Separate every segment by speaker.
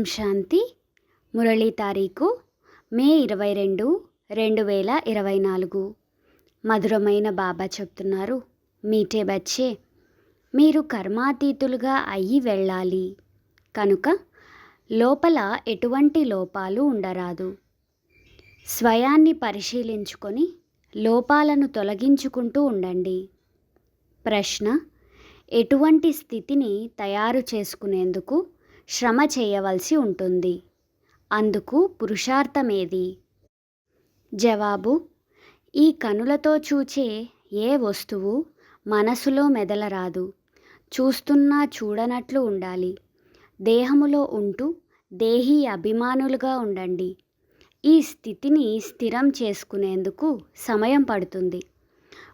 Speaker 1: ఓం శాంతి. మురళీ తారీఖు మే ఇరవై రెండు రెండు వేల ఇరవై నాలుగు. మధురమైన బాబా చెప్తున్నారు మీటే బచ్చే. మీరు కర్మాతీతులుగా అయ్యి వెళ్ళాలి. కనుక లోపల ఎటువంటి లోపాలు ఉండరాదు. స్వయాన్ని పరిశీలించుకొని లోపాలను తొలగించుకుంటూ ఉండండి. ప్రశ్న ఎటువంటి స్థితిని తయారు చేసుకునేందుకు శ్రమ చేయవలసి ఉంటుంది. అందుకు పురుషార్థమేది? జవాబు ఈ కనులతో చూచే ఏ వస్తువు మనసులో మెదలరాదు. చూస్తున్నా చూడనట్లు ఉండాలి. దేహములో ఉంటూ దేహీ అభిమానులుగా ఉండండి. ఈ స్థితిని స్థిరం చేసుకునేందుకు సమయం పడుతుంది.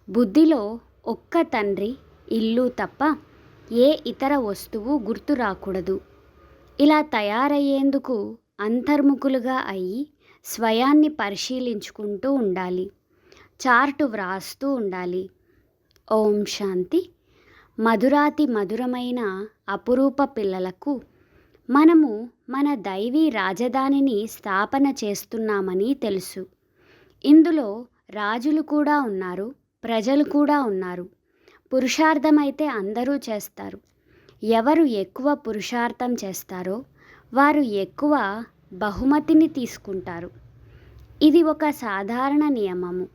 Speaker 1: బుద్ధిలో ఒక్క తండ్రి ఇల్లు తప్ప ఏ ఇతర వస్తువు గుర్తు రాకూడదు ఇలా తయారయ్యేందుకు అంతర్ముఖులుగా అయి స్వయాన్ని పరిశీలించుకుంటూ ఉండాలి. చార్టు వ్రాస్తూ ఉండాలి. ఓం శాంతి. మధురాతి మధురమైన అపురూప పిల్లలకు మనము మన దైవీ రాజధానిని స్థాపన చేస్తున్నామని తెలుసు. ఇందులో రాజులు కూడా ఉన్నారు ప్రజలు కూడా ఉన్నారు. పురుషార్థమైతే అందరూ చేస్తారు. ఎవరు ఎక్కువ పురుషార్థం చేస్తారో వారు ఎక్కువ బహుమతిని తీసుకుంటారు. ఇది ఒక సాధారణ నియమము.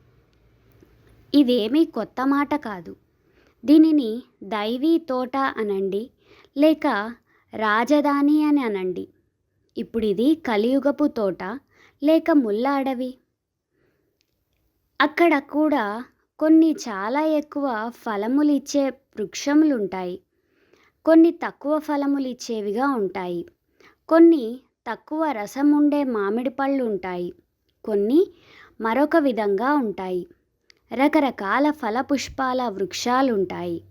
Speaker 1: ఇదేమీ కొత్త మాట కాదు. దీనిని దైవీ తోట అనండి లేక రాజధాని అని అనండి. ఇప్పుడు ఇది కలియుగపు తోట లేక ముల్ల అడవి? అక్కడ కూడా కొన్ని చాలా ఎక్కువ ఫలములు ఇచ్చే వృక్షములుంటాయి. కొన్ని తక్కువ ఫలములు ఇచ్చేవిగా ఉంటాయి. కొన్ని తక్కువ రసం ఉండే మామిడి పళ్ళు ఉంటాయి. కొన్ని మరొక విధంగా ఉంటాయి. రకరకాల ఫలపుష్పాల వృక్షాలుంటాయి.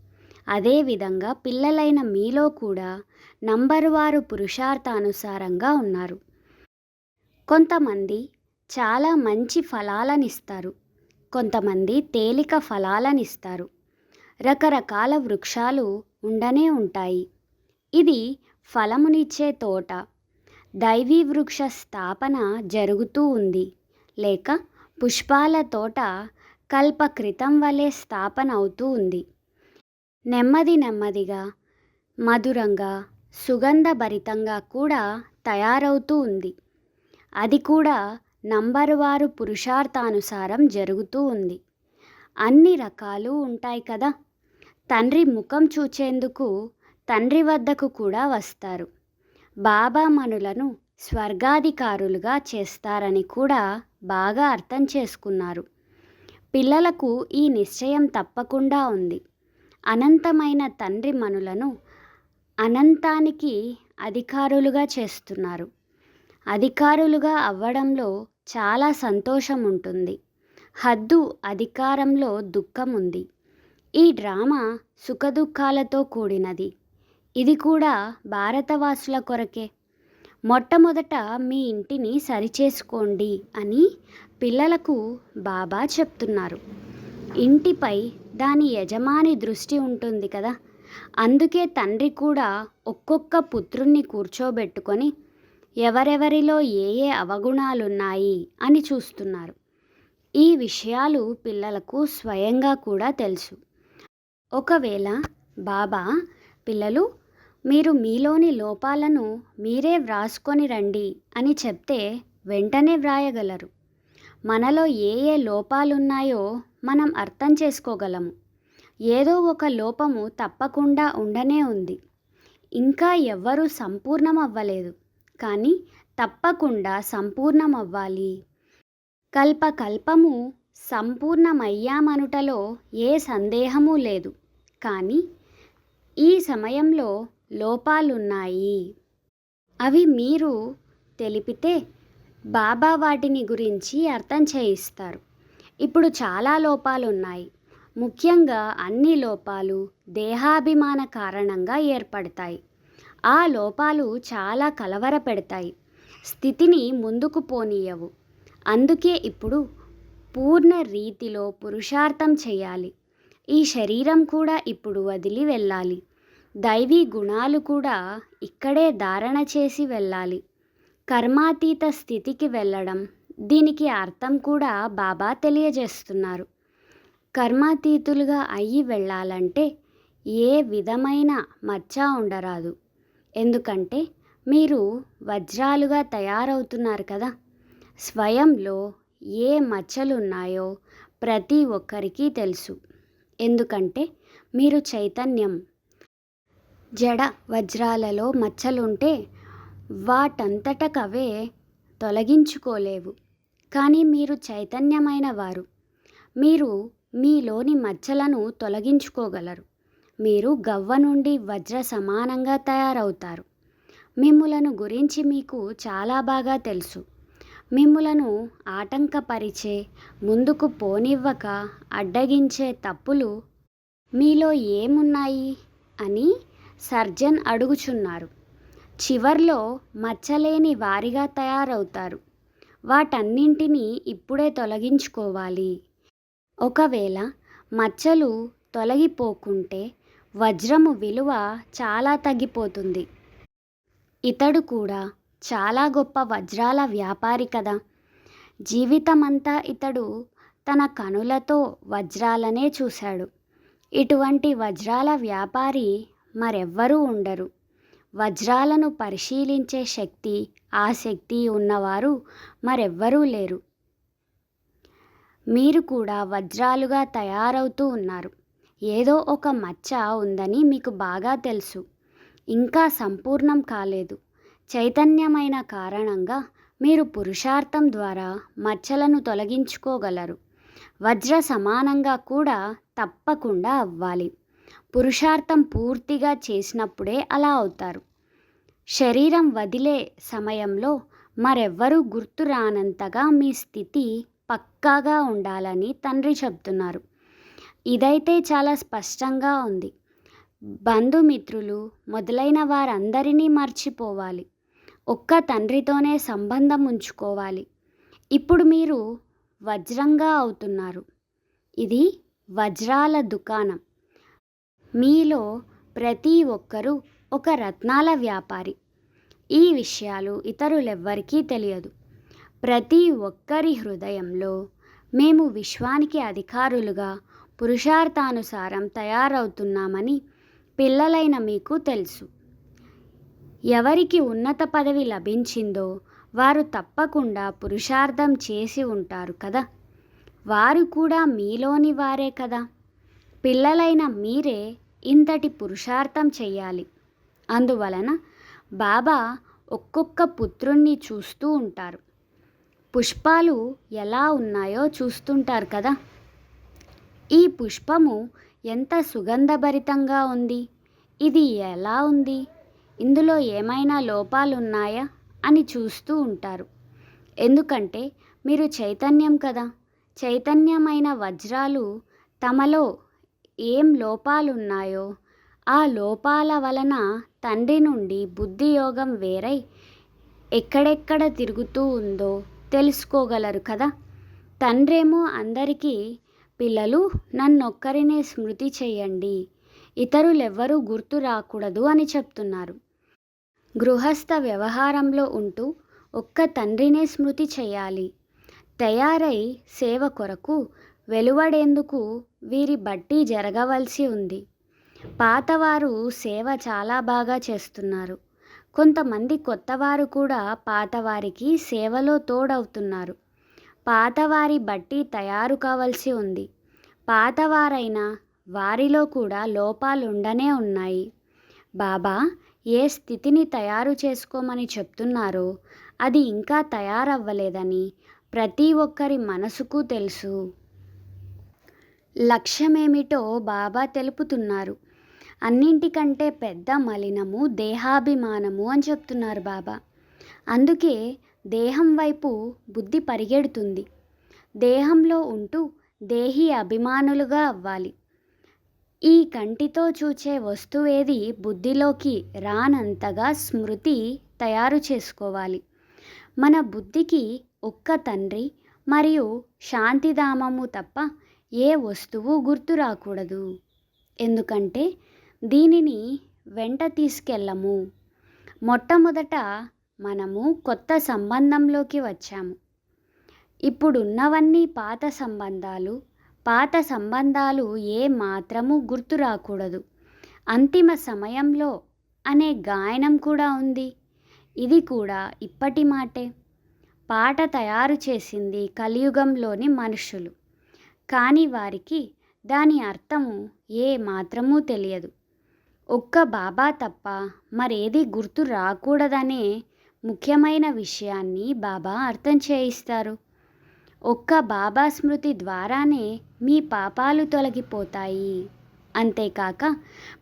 Speaker 1: అదేవిధంగా పిల్లలైన మీలో కూడా నంబరు వారు పురుషార్థానుసారంగా ఉన్నారు. కొంతమంది చాలా మంచి ఫలాలనిస్తారు. కొంతమంది తేలిక ఫలాలనిస్తారు. రకరకాల వృక్షాలు ఉండనే ఉంటాయి. ఇది ఫలమునిచ్చే తోట. దైవీ వృక్ష స్థాపన జరుగుతూ ఉంది. లేక పుష్పాల తోట కల్పకృతం వలె స్థాపన అవుతూ ఉంది. నెమ్మది నెమ్మదిగా మధురంగా సుగంధభరితంగా కూడా తయారవుతూ ఉంది. అది కూడా నంబరు వారు పురుషార్థానుసారం జరుగుతూ ఉంది. అన్ని రకాలు ఉంటాయి కదా. తండ్రి ముఖం చూచేందుకు తండ్రి వద్దకు కూడా వస్తారు. బాబా మనులను స్వర్గాధికారులుగా చేస్తారని కూడా బాగా అర్థం చేసుకున్నారు. పిల్లలకు ఈ నిశ్చయం తప్పకుండా ఉంది. అనంతమైన తండ్రి మనులను అనంతానికి అధికారులుగా చేస్తున్నారు. అధికారులుగా అవ్వడంలో చాలా సంతోషం ఉంటుంది హద్దు అధికారంలో దుఃఖం ఉంది ఈ డ్రామా సుఖదుఖాలతో కూడినది. ఇది కూడా భారతవాసుల కొరకే. మొట్టమొదట మీ ఇంటిని సరిచేసుకోండి అని పిల్లలకు బాబా చెప్తున్నారు. ఇంటిపై దాని యజమాని దృష్టి ఉంటుంది కదా. అందుకే తండ్రి కూడా ఒక్కొక్క పుత్రుణ్ణి కూర్చోబెట్టుకొని ఎవరెవరిలో ఏ ఏ అవగుణాలున్నాయి అని చూస్తున్నారు. ఈ విషయాలు పిల్లలకు స్వయంగా కూడా తెలుసు. ఒకవేళ బాబా పిల్లలు మీరు మీలోని లోపాలను మీరే వ్రాసుకొని రండి అని చెప్తే వెంటనే వ్రాయగలరు. మనలో ఏ ఏ లోపాలున్నాయో మనం అర్థం చేసుకోగలము. ఏదో ఒక లోపము తప్పకుండా ఉండనే ఉంది. ఇంకా ఎవ్వరూ సంపూర్ణం అవ్వలేదు కానీ తప్పకుండా సంపూర్ణం అవ్వాలి కల్పకల్పము సంపూర్ణమయ్యామనుటలో ఏ సందేహము లేదు. కానీ ఈ సమయంలో లోపాలున్నాయి. అవి మీరు తెలిపితే బాబా వాటిని గురించి అర్థం చేయిస్తారు. ఇప్పుడు చాలా లోపాలు ఉన్నాయి ముఖ్యంగా అన్ని లోపాలు దేహాభిమాన కారణంగా ఏర్పడతాయి. ఆ లోపాలు చాలా కలవర పెడతాయి స్థితిని ముందుకు పోనీయవు. అందుకే ఇప్పుడు పూర్ణ రీతిలో పురుషార్థం చేయాలి. ఈ శరీరం కూడా ఇప్పుడు వదిలి వెళ్ళాలి. దైవీ గుణాలు కూడా ఇక్కడే ధారణ చేసి వెళ్ళాలి. కర్మాతీత స్థితికి వెళ్ళడం దీనికి అర్థం కూడా బాబా తెలియజేస్తున్నారు. కర్మాతీతులుగా అయ్యి వెళ్ళాలంటే ఏ విధమైన మచ్చ ఉండరాదు. ఎందుకంటే మీరు వజ్రాలుగా తయారవుతున్నారు కదా. స్వయంలో ఏ మచ్చలున్నాయో ప్రతి ఒక్కరికి తెలుసు. ఎందుకంటే మీరు చైతన్యం. జడ వజ్రాలలో మచ్చలుంటే వాటంతటకవే తొలగించుకోలేవు. కానీ మీరు చైతన్యమైన వారు. మీరు మీలోని మచ్చలను తొలగించుకోగలరు. మీరు గవ్వ నుండి వజ్ర సమానంగా తయారవుతారు. మిమ్ములను గురించి మీకు చాలా బాగా తెలుసు. మిమ్ములను ఆటంకపరిచే ముందుకు పోనివ్వక అడ్డగించే తప్పులు మీలో ఏమున్నాయి? అని సర్జన్ అడుగుచున్నారు. చివర్లో మచ్చలేని వారిగా తయారవుతారు. వాటన్నింటినీ ఇప్పుడే తొలగించుకోవాలి. ఒకవేళ మచ్చలు తొలగిపోకుంటే వజ్రము విలువ చాలా తగ్గిపోతుంది. ఇతడు కూడా చాలా గొప్ప వజ్రాల వ్యాపారి కదా. జీవితమంతా ఇతడు తన కనులతో వజ్రాలనే చూశాడు. ఇటువంటి వజ్రాల వ్యాపారి మరెవ్వరూ ఉండరు. వజ్రాలను పరిశీలించే శక్తి ఆసక్తి ఉన్నవారు మరెవ్వరూ లేరు. మీరు కూడా వజ్రాలుగా తయారవుతూ ఉన్నారు. ఏదో ఒక మచ్చ ఉందని మీకు బాగా తెలుసు. ఇంకా సంపూర్ణం కాలేదు. చైతన్యమైన కారణంగా మీరు పురుషార్థం ద్వారా మచ్చలను తొలగించుకోగలరు. వజ్ర సమానంగా కూడా తప్పకుండా అవ్వాలి. పురుషార్థం పూర్తిగా చేసినప్పుడే అలా అవుతారు. శరీరం వదిలే సమయంలో మరెవ్వరూ గుర్తు రానంతగా మీ స్థితి పక్కాగా ఉండాలని తండ్రి చెప్తున్నారు ఇదైతే చాలా స్పష్టంగా ఉంది. బంధుమిత్రులు మొదలైన వారందరినీ మర్చిపోవాలి. ఒక్క తండ్రితోనే సంబంధం ఉంచుకోవాలి. ఇప్పుడు మీరు వజ్రంగా అవుతున్నారు. ఇది వజ్రాల దుకాణం. మీలో ప్రతి ఒక్కరూ ఒక రత్నాల వ్యాపారి. ఈ విషయాలు ఇతరులెవ్వరికీ తెలియదు. ప్రతి ఒక్కరి హృదయంలో మేము విశ్వానికి అధికారులుగా పురుషార్థానుసారం తయారవుతున్నామని పిల్లలైన మీకు తెలుసు. ఎవరికి ఉన్నత పదవి లభించిందో వారు తప్పకుండా పురుషార్థం చేసి ఉంటారు కదా. వారు కూడా మీలోని వారే కదా. పిల్లలైన మీరే ఇంతటి పురుషార్థం చెయ్యాలి అందువలన బాబా ఒక్కొక్క పుత్రుణ్ణి చూస్తూ ఉంటారు. పుష్పాలు ఎలా ఉన్నాయో చూస్తుంటారు కదా. ఈ పుష్పము ఎంత సుగంధభరితంగా ఉంది. ఇది ఎలా ఉంది? ఇందులో ఏమైనా లోపాలున్నాయా అని చూస్తూ ఉంటారు. ఎందుకంటే మీరు చైతన్యం కదా. చైతన్యమైన వజ్రాలు తమలో ఏం లోపాలున్నాయో ఆ లోపాల వలన తండ్రి నుండి బుద్ధి యోగం వేరై ఎక్కడెక్కడ తిరుగుతూ ఉందో తెలుసుకోగలరు కదా. తండ్రేమో అందరికీ పిల్లలు నన్నొక్కరినే స్మృతి చేయండి ఇతరులెవ్వరూ గుర్తు రాకూడదు అని చెప్తున్నారు. గృహస్థ వ్యవహారంలో ఉంటూ ఒక్క తండ్రినే స్మృతి చేయాలి. తయారై సేవ కొరకు వెలువడేందుకు వీరి బట్టి జరగవలసి ఉంది. పాతవారు సేవ చాలా బాగా చేస్తున్నారు. కొంతమంది కొత్తవారు కూడా పాతవారికి సేవలో తోడవుతున్నారు. పాతవారి బట్టి తయారు కావలసి ఉంది. పాతవారైనా వారిలో కూడా లోపాలుండనే ఉన్నాయి. బాబా ఏ స్థితిని తయారు చేసుకోమని చెప్తున్నారో అది ఇంకా తయారవ్వలేదని ప్రతి ఒక్కరి మనసుకు తెలుసు. లక్ష్యమేమిటో బాబా తెలుపుతున్నారు. అన్నింటికంటే పెద్ద మలినము దేహాభిమానము అని చెప్తున్నారు బాబా. అందుకే దేహం వైపు బుద్ధి పరిగెడుతుంది. దేహంలో ఉంటూ దేహి అభిమానులుగా అవ్వాలి. ఈ కంటితో చూచే వస్తువేది బుద్ధిలోకి రానంతగా స్మృతి తయారు చేసుకోవాలి. మన బుద్ధికి ఒక్క తండ్రి మరియు శాంతిధామము తప్ప ఏ వస్తువు గుర్తు రాకూడదు. ఎందుకంటే దీనిని వెంట తీసుకెళ్ళము. మొట్టమొదట మనము కొత్త సంబంధంలోకి వచ్చాము. ఇప్పుడున్నవన్నీ పాత సంబంధాలు పాత సంబంధాలు ఏ మాత్రము గుర్తు రాకూడదు అంతిమ సమయంలో అనే గాయనం కూడా ఉంది. ఇది కూడా ఇప్పటి మాటే. పాట తయారు చేసింది కలియుగంలోని మనుషులు. కానీ వారికి దాని అర్థము ఏ మాత్రమూ తెలియదు. ఒక్క బాబా తప్ప మరేది గుర్తు రాకూడదనే ముఖ్యమైన విషయాన్ని బాబా అర్థం చేయిస్తారు. ఒక్క బాబా స్మృతి ద్వారానే మీ పాపాలు తొలగిపోతాయి. అంతేకాక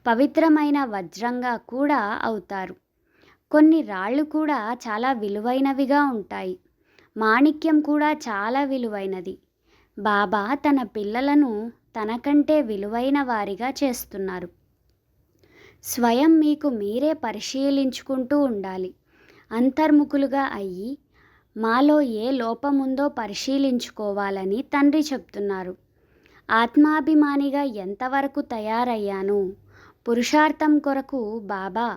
Speaker 1: పవిత్రమైన వజ్రంగా కూడా అవుతారు. కొన్ని రాళ్ళు కూడా చాలా విలువైనవిగా ఉంటాయి. మాణిక్యం కూడా చాలా విలువైనది. బాబా తన పిల్లలను తనకంటే విలువైన వారిగా చేస్తున్నారు. స్వయం మీకు మీరే పరిశీలించుకుంటూ ఉండాలి. అంతర్ముఖులుగా అయ్యి మాలో ఏ లోపముందో పరిశీలించుకోవాలని తండ్రి చెప్తున్నారు. ఆత్మాభిమానిగా ఎంతవరకు తయారయ్యాను? పురుషార్థం కొరకు బాబా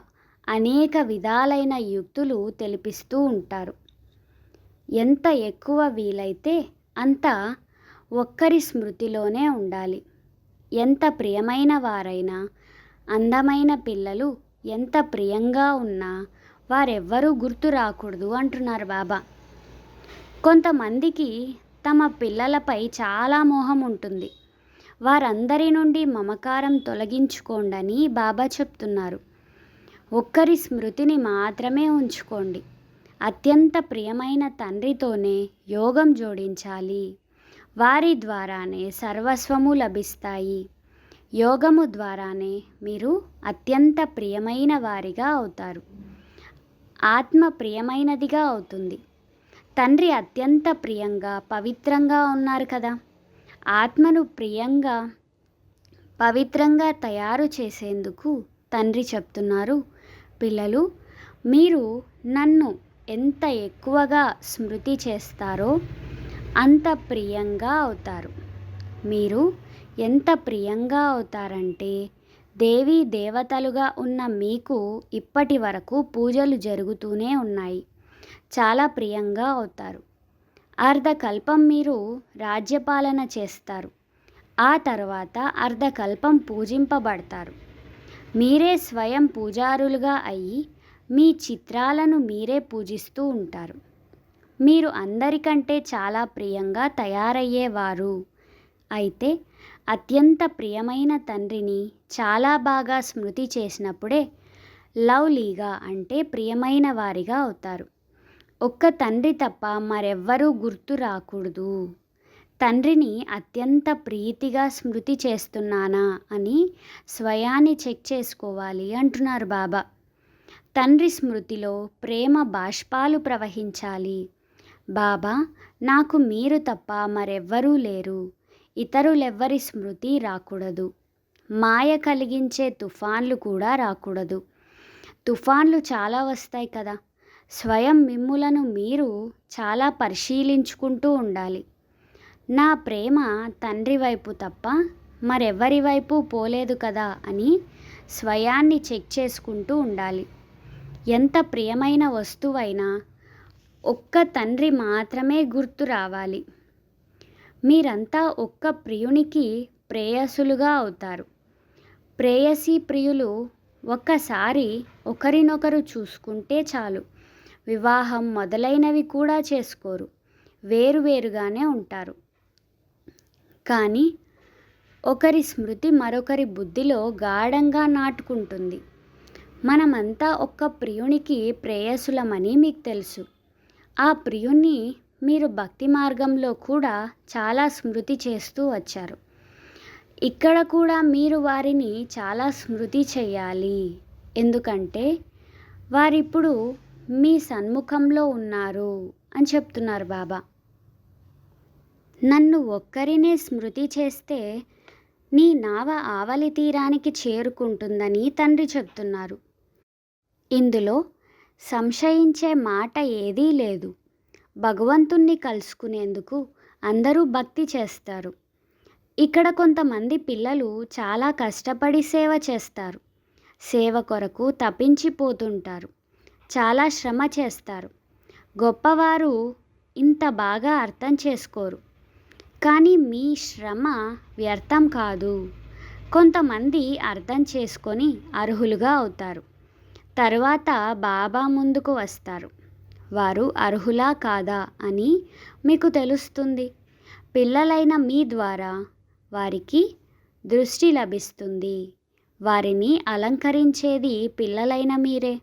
Speaker 1: అనేక విధాలైన యుక్తులు తెలిపిస్తూ ఉంటారు. ఎంత ఎక్కువ వీలైతే అంత ఒక్కరి స్మృతిలోనే ఉండాలి. ఎంత ప్రియమైన వారైనా అందమైన పిల్లలు ఎంత ప్రియంగా ఉన్నా వారెవ్వరూ గుర్తు రాకూడదు అంటున్నారు బాబా. కొంతమందికి తమ పిల్లలపై చాలా మోహం ఉంటుంది. వారందరి నుండి మమకారం తొలగించుకోండని బాబా చెప్తున్నారు. ఒక్కరి స్మృతిని మాత్రమే ఉంచుకోండి. అత్యంత ప్రియమైన తండ్రితోనే యోగం జోడించాలి. వారి ద్వారానే సర్వస్వము లభిస్తాయి. యోగము ద్వారానే మీరు అత్యంత ప్రియమైన వారిగా అవుతారు. ఆత్మ ప్రియమైనదిగా అవుతుంది. తండ్రి అత్యంత ప్రియంగా పవిత్రంగా ఉన్నారు కదా. ఆత్మను ప్రియంగా పవిత్రంగా తయారు చేసేందుకు తండ్రి చెప్తున్నారు. పిల్లలు మీరు నన్ను ఎంత ఎక్కువగా స్మృతి చేస్తారో అంత ప్రియంగా అవుతారు. మీరు ఎంత ప్రియంగా అవుతారంటే దేవీ దేవతలుగా ఉన్న మీకు ఇప్పటి వరకు పూజలు జరుగుతూనే ఉన్నాయి. చాలా ప్రియంగా అవుతారు. అర్ధకల్పం మీరు రాజ్యపాలన చేస్తారు. ఆ తర్వాత అర్ధకల్పం పూజింపబడతారు. మీరే స్వయం పూజారులుగా అయ్యి మీ చిత్రాలను మీరే పూజిస్తూ ఉంటారు. మీరు అందరికంటే చాలా ప్రియంగా తయారయ్యేవారు. అయితే అత్యంత ప్రియమైన తండ్రిని చాలా బాగా స్మృతి చేసినప్పుడే లవ్లీగా అంటే ప్రియమైన వారిగా అవుతారు. ఒక్క తండ్రి తప్ప మరెవ్వరూ గుర్తు రాకూడదు. తండ్రిని అత్యంత ప్రీతిగా స్మృతి చేస్తున్నానా అని స్వయాన్ని చెక్ చేసుకోవాలి అంటున్నారు బాబా. తండ్రి స్మృతిలో ప్రేమ బాష్పాలు ప్రవహించాలి. బాబా నాకు మీరు తప్ప మరెవ్వరూ లేరు. ఇతరులెవ్వరి స్మృతి రాకూడదు. మాయ కలిగించే తుఫాన్లు కూడా రాకూడదు. తుఫాన్లు చాలా వస్తాయి కదా. స్వయం మిమ్ములను మీరు చాలా పరిశీలించుకుంటూ ఉండాలి. నా ప్రేమ తండ్రి వైపు తప్ప మరెవరి వైపు పోలేదు కదా అని స్వయాన్ని చెక్ చేసుకుంటూ ఉండాలి. ఎంత ప్రియమైన వస్తువైనా ఒక్క తండ్రి మాత్రమే గుర్తు రావాలి. మీరంతా ఒక్క ప్రియునికి ప్రేయసులుగా అవుతారు. ప్రేయసీ ప్రియులు ఒక్కసారి ఒకరినొకరు చూసుకుంటే చాలు. వివాహం మొదలైనవి కూడా చేసుకోరు. వేరువేరుగానే ఉంటారు. కానీ ఒకరి స్మృతి మరొకరి బుద్ధిలో గాఢంగా నాటుకుంటుంది. మనమంతా ఒక్క ప్రియునికి ప్రేయసులమని మీకు తెలుసు. ఆ ప్రియుణ్ణి మీరు భక్తి మార్గంలో కూడా చాలా స్మృతి చేస్తూ వచ్చారు. ఇక్కడ కూడా మీరు వారిని చాలా స్మృతి చేయాలి. ఎందుకంటే వారిప్పుడు మీ సన్ముఖంలో ఉన్నారు అని చెప్తున్నారు బాబా. నన్ను ఒక్కరినే స్మృతి చేస్తే నీ నావ ఆవలి తీరానికి చేరుకుంటుందని తండ్రి చెప్తున్నారు. ఇందులో సంశయించే మాట ఏదీ లేదు. భగవంతుణ్ణి కలుసుకునేందుకు అందరూ భక్తి చేస్తారు. ఇక్కడ కొంతమంది పిల్లలు చాలా కష్టపడి సేవ చేస్తారు. సేవ కొరకు తప్పించిపోతుంటారు చాలా శ్రమ చేస్తారు. గొప్పవారు ఇంత బాగా అర్థం చేసుకోరు. కానీ మీ శ్రమ వ్యర్థం కాదు. కొంతమంది అర్థం చేసుకొని అర్హులుగా అవుతారు. తర్వాత బాబా ముందుకు వస్తారు. వారు అర్హులా కాదా అని మీకు తెలుస్తుంది. పిల్లలైన మీ ద్వారా వారికి దృష్టి లభిస్తుంది. వారిని అలంకరించేది పిల్లలైన మీరే.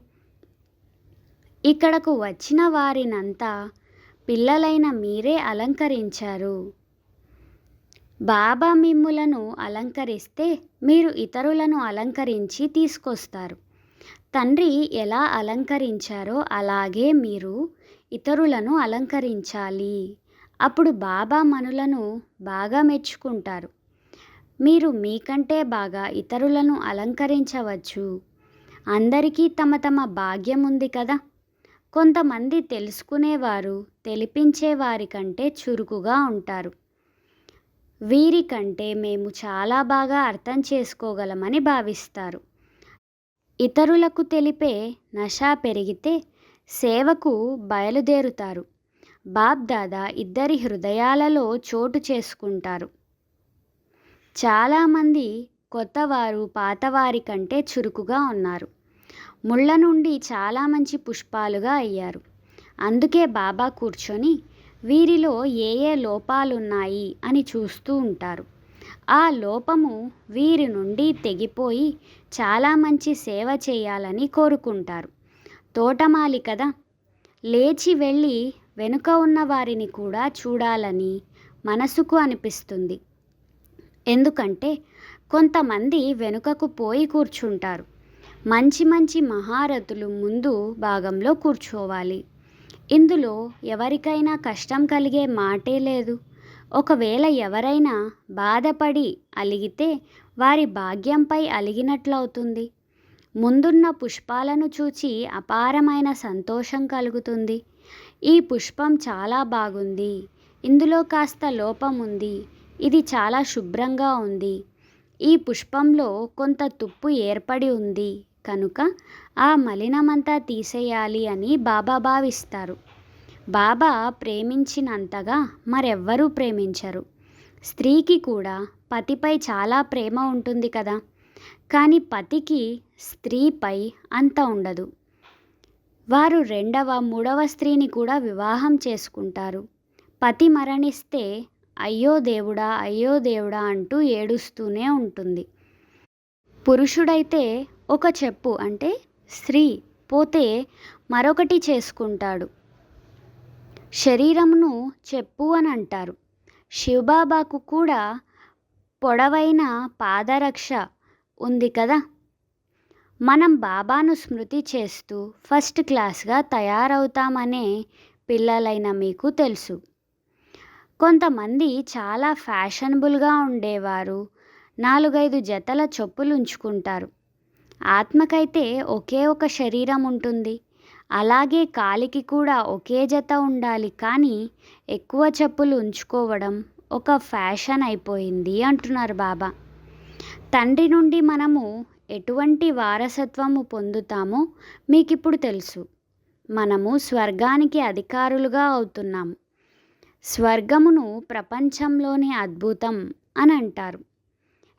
Speaker 1: ఇక్కడకు వచ్చిన వారినంతా పిల్లలైన మీరే అలంకరించారు. బాబా మిమ్ములను అలంకరిస్తే మీరు ఇతరులను అలంకరించి తీసుకొస్తారు. తండ్రి ఎలా అలంకరించారో అలాగే మీరు ఇతరులను అలంకరించాలి. అప్పుడు బాబా మనులను బాగా మెచ్చుకుంటారు. మీరు మీకంటే బాగా ఇతరులను అలంకరించవచ్చు. అందరికీ తమ తమ భాగ్యం ఉంది కదా. కొంతమంది తెలుసుకునేవారు తెలిపించే వారి కంటే చురుకుగా ఉంటారు. వీరికంటే మేము చాలా బాగా అర్థం చేసుకోగలమని భావిస్తారు. ఇతరులకు తెలిపే నష పెరిగితే సేవకు బయలుదేరుతారు. బాబ్దాదా ఇద్దరి హృదయాలలో చోటు చేసుకుంటారు. చాలామంది కొత్తవారు పాతవారి కంటే చురుకుగా ఉన్నారు. ముళ్ళ నుండి చాలా మంచి పుష్పాలుగా అయ్యారు. అందుకే బాబా కూర్చొని వీరిలో ఏ ఏ లోపాలున్నాయి? అని చూస్తూ ఉంటారు. ఆ లోపము వీరి నుండి తెగిపోయి చాలా మంచి సేవ చేయాలని కోరుకుంటారు. తోటమాలి కదా! లేచి వెళ్ళి వెనుక ఉన్న వారిని కూడా చూడాలని మనసుకు అనిపిస్తుంది. ఎందుకంటే కొంతమంది వెనుకకు పోయి కూర్చుంటారు. మంచి మంచి మహారథులు ముందు భాగంలో కూర్చోవాలి. ఇందులో ఎవరికైనా కష్టం కలిగే మాటే లేదు. ఒకవేళ ఎవరైనా బాధపడి అలిగితే వారి భాగ్యంపై అలిగినట్లవుతుంది. ముందున్న పుష్పాలను చూచి అపారమైన సంతోషం కలుగుతుంది. ఈ పుష్పం చాలా బాగుంది. ఇందులో కాస్త లోపం ఉంది. ఇది చాలా శుభ్రంగా ఉంది. ఈ పుష్పంలో కొంత తుప్పు ఏర్పడి ఉంది. కనుక ఆ మలినమంతా తీసేయాలి అని బాబా భావిస్తారు. బాబా ప్రేమించినంతగా మరెవ్వరూ ప్రేమించరు. స్త్రీకి కూడా పతిపై చాలా ప్రేమ ఉంటుంది కదా. కానీ పతికి స్త్రీపై అంత ఉండదు. వారు రెండవ మూడవ స్త్రీని కూడా వివాహం చేసుకుంటారు. పతి మరణిస్తే అయ్యో దేవుడా అయ్యో దేవుడా అంటూ ఏడుస్తూనే ఉంటుంది. పురుషుడైతే ఒక చెప్పు అంటే స్త్రీ పోతే మరొకటి చేసుకుంటాడు. శరీరమును చెప్పు అని అంటారు. శివబాబాకు కూడా పొడవైన పాదరక్ష ఉంది కదా. మనం బాబాను స్మృతి చేస్తూ ఫస్ట్ క్లాస్గా తయారవుతామనే పిల్లలైన మీకు తెలుసు. కొంతమంది చాలా ఫ్యాషనబుల్గా ఉండేవారు. నాలుగైదు జతల చెప్పులు ఉంచుకుంటారు ఆత్మకైతే ఒకే ఒక శరీరం ఉంటుంది. అలాగే కాలికి కూడా ఒకే జత ఉండాలి. కానీ ఎక్కువ చెప్పులు ఉంచుకోవడం ఒక ఫ్యాషన్ అయిపోయింది అంటున్నారు బాబా. తండ్రి నుండి మనము ఎటువంటి వారసత్వము పొందుతామో మీకు ఇప్పుడు తెలుసు. మనము స్వర్గానికి అధికారులుగా అవుతున్నాము స్వర్గమును ప్రపంచంలోని అద్భుతం అని అంటారు.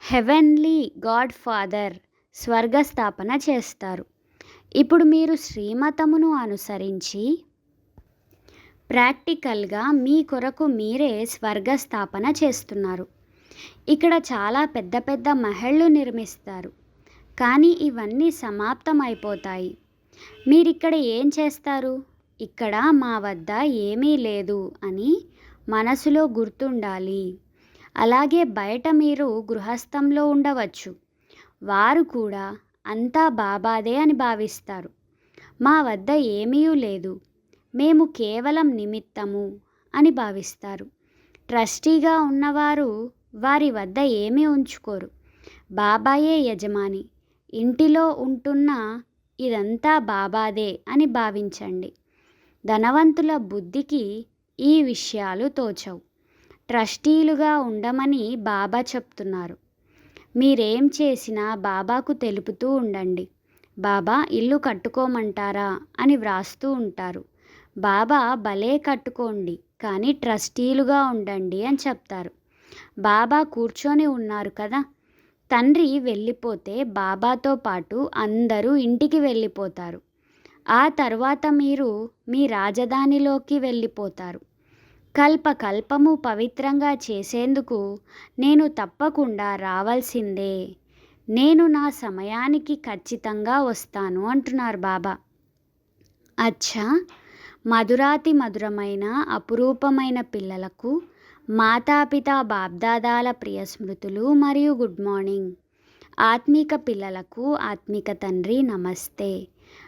Speaker 1: హెవెన్లీ గాడ్ ఫాదర్ స్వర్గస్థాపన చేస్తారు. ఇప్పుడు మీరు శ్రీమతమును అనుసరించి ప్రాక్టికల్గా మీ కొరకు మీరే స్వర్గస్థాపన చేస్తున్నారు. ఇక్కడ చాలా పెద్ద పెద్ద మహళ్ళు నిర్మిస్తారు. కానీ ఇవన్నీ సమాప్తం అయిపోతాయి మీరిక్కడ ఏం చేస్తారు? ఇక్కడ మా వద్ద ఏమీ లేదు అని మనసులో గుర్తుండాలి. అలాగే బయట మీరు గృహస్థంలో ఉండవచ్చు. వారు కూడా అంతా బాబాదే అని భావిస్తారు. మా వద్ద ఏమీ లేదు. మేము కేవలం నిమిత్తము అని భావిస్తారు. ట్రస్టీగా ఉన్నవారు వారి వద్ద ఏమీ ఉంచుకోరు. బాబాయే యజమాని. ఇంటిలో ఉంటున్న ఇదంతా బాబాదే అని భావించండి. ధనవంతుల బుద్ధికి ఈ విషయాలు తోచవు. ట్రస్టీలుగా ఉండమని బాబా చెప్తున్నారు. మీరేం చేసినా బాబాకు తెలుపుతూ ఉండండి. బాబా ఇల్లు కట్టుకోమంటారా? అని వ్రాస్తూ ఉంటారు. బాబా భలే కట్టుకోండి కానీ ట్రస్టీలుగా ఉండండి అని చెప్తారు. బాబా కూర్చొని ఉన్నారు కదా? తండ్రి వెళ్ళిపోతే బాబాతో పాటు అందరూ ఇంటికి వెళ్ళిపోతారు. ఆ తర్వాత మీరు మీ రాజధానిలోకి వెళ్ళిపోతారు. కల్పకల్పము పవిత్రంగా చేసేందుకు నేను తప్పకుండా రావాల్సిందే. నేను నా సమయానికి ఖచ్చితంగా వస్తాను అంటున్నారు బాబా. అచ్చా! మధురాతి మధురమైన అపురూపమైన పిల్లలకు మాతాపిత బాబ్దాదాల ప్రియ స్మృతులు మరియు గుడ్ మార్నింగ్. ఆత్మిక పిల్లలకు ఆత్మిక తండ్రి నమస్తే.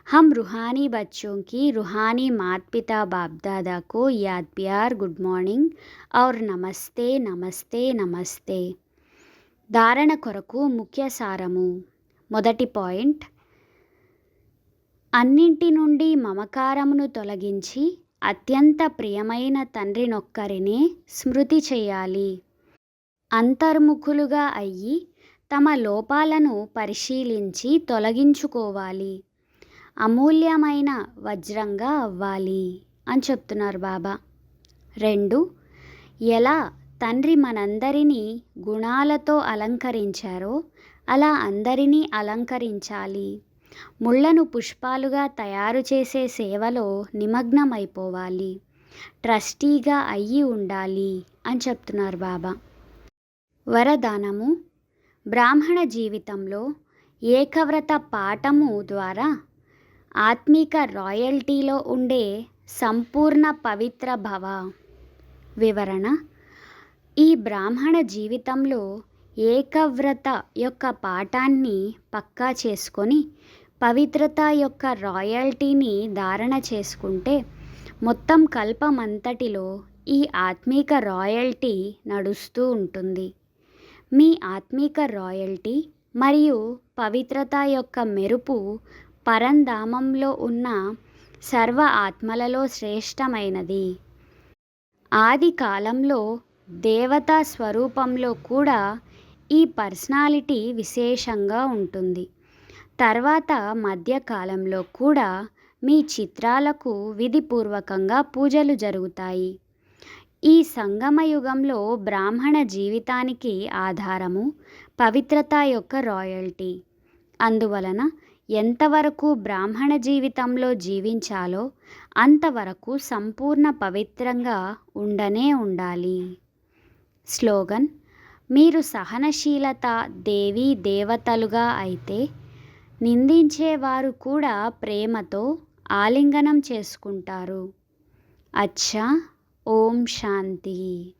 Speaker 1: हम रूहानी बच्चों की रूहानी मात पिता बाप दादा को याद प्यार गुड మార్నింగ్ और నమస్తే నమస్తే నమస్తే ధారణ కొరకు ముఖ్య సారము మొదటి పాయింట్ అన్నింటి నుండి మమకారమును తొలగించి అత్యంత ప్రియమైన తండ్రినొక్కరినే స్మృతి చేయాలి అంతర్ముఖులుగా అయ్యి తమ లోపాలను పరిశీలించి తొలగించుకోవాలి అమూల్యమైన వజ్రంగా అవ్వాలి అని చెప్తున్నారు బాబా. రెండు ఎలా తండ్రి మనందరినీ గుణాలతో అలంకరించారో అలా అందరినీ అలంకరించాలి. ముళ్ళను పుష్పాలుగా తయారు చేసే సేవలో నిమగ్నమైపోవాలి. ట్రస్టీగా అయ్యి ఉండాలి అని చెప్తున్నారు బాబా. వరదానము బ్రాహ్మణ జీవితంలో ఏకవ్రత పాఠము ద్వారా ఆత్మిక రాయల్టీలో ఉండే సంపూర్ణ పవిత్ర భవ. వివరణ ఈ బ్రాహ్మణ జీవితంలో ఏకవ్రత యొక్క పాఠాన్ని పక్కా చేసుకొని పవిత్రత యొక్క రాయల్టీని ధారణ చేసుకుంటే మొత్తం కల్పమంతటిలో ఈ ఆత్మీక రాయల్టీ నడుస్తూ ఉంటుంది. మీ ఆత్మీక రాయల్టీ మరియు పవిత్రత యొక్క మెరుపు పరంధామంలో ఉన్న సర్వ ఆత్మలలో శ్రేష్టమైనది. ఆది కాలంలో దేవతా స్వరూపంలో కూడా ఈ పర్సనాలిటీ విశేషంగా ఉంటుంది. తర్వాత మధ్యకాలంలో కూడా మీ చిత్రాలకు విధిపూర్వకంగా పూజలు జరుగుతాయి. ఈ సంగమయుగంలో బ్రాహ్మణ జీవితానికి ఆధారము పవిత్రత యొక్క రాయల్టీ. అందువలన ఎంతవరకు బ్రాహ్మణ జీవితంలో జీవించాలో అంతవరకు సంపూర్ణ పవిత్రంగా ఉండనే ఉండాలి. స్లోగన్ మీరు సహనశీలత దేవీ దేవతలుగా అయితే నిందించేవారు కూడా ప్రేమతో ఆలింగనం చేసుకుంటారు. అచ్చా ఓం శాంతి.